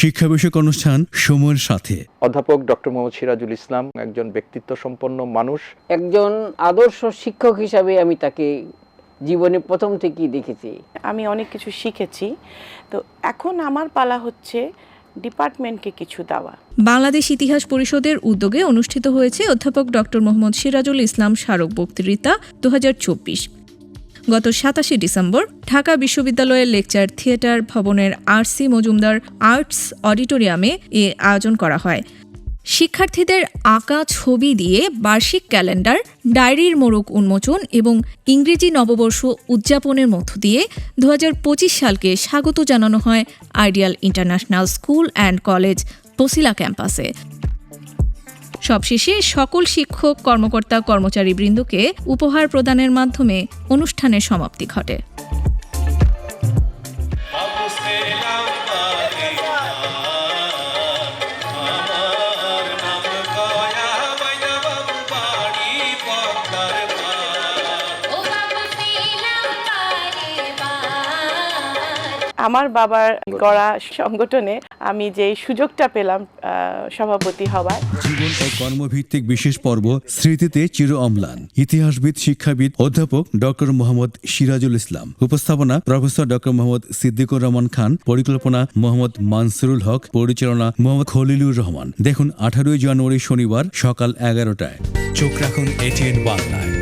শিক্ষা বিষয়ক অনুষ্ঠান সময়ের সাথে। অধ্যাপক ডক্টর মোহাম্মদ সিরাজুল ইসলাম একজন ব্যক্তিত্ব সম্পন্ন মানুষ। একজন আদর্শ শিক্ষক হিসাবে আমি তাকে জীবনে প্রথম থেকেই দেখেছি। আমি অনেক কিছু শিখেছি। তো এখন আমার পালা হচ্ছে ডিপার্টমেন্টকে কিছু দেওয়া। বাংলাদেশ ইতিহাস পরিষদের উদ্যোগে অনুষ্ঠিত হয়েছে অধ্যাপক ডক্টর মোহাম্মদ সিরাজুল ইসলাম স্মারক বক্তৃতা দু হাজার চব্বিশ। গত সাতাশে ডিসেম্বর ঢাকা বিশ্ববিদ্যালয়ের লেকচার থিয়েটার ভবনের আরসি মজুমদার আর্টস অডিটোরিয়ামে এ আয়োজন করা হয়। শিক্ষার্থীদের আঁকা ছবি দিয়ে বার্ষিক ক্যালেন্ডার, ডায়েরির মোড়ক উন্মোচন এবং ইংরেজি নববর্ষ উদযাপনের মধ্য দিয়ে দু হাজার পঁচিশ সালকে স্বাগত জানানো হয় ideal international school and college Basila ক্যাম্পাসে। সবশেষে সকল শিক্ষক কর্মকর্তা কর্মচারী বৃন্দকে উপহার প্রদানের মাধ্যমে অনুষ্ঠানের সমাপ্তি ঘটে। আমার বাবার গড়া সংগঠনে আমি যে সুযোগটা পেলাম আহ, সভাপতি হওয়ার জীবন ও কর্মভিত্তিক বিশেষ পর্ব স্মৃতিতে চির অম্লান। ইতিহাসবিদ শিক্ষাবিদ অধ্যাপক ডক্টর মোহাম্মদ সিরাজুল ইসলাম। উপস্থাপনা প্রফেসর ডক্টর মোহাম্মদ সিদ্দিকুর রহমান খান। পরিকল্পনা মোহাম্মদ মানসুরুল হক। পরিচালনা মোহাম্মদ খলিলুর রহমান। দেখুন আঠারোই জানুয়ারি শনিবার সকাল এগারোটায়। চোখ রাখুন এটিএন বাংলায়।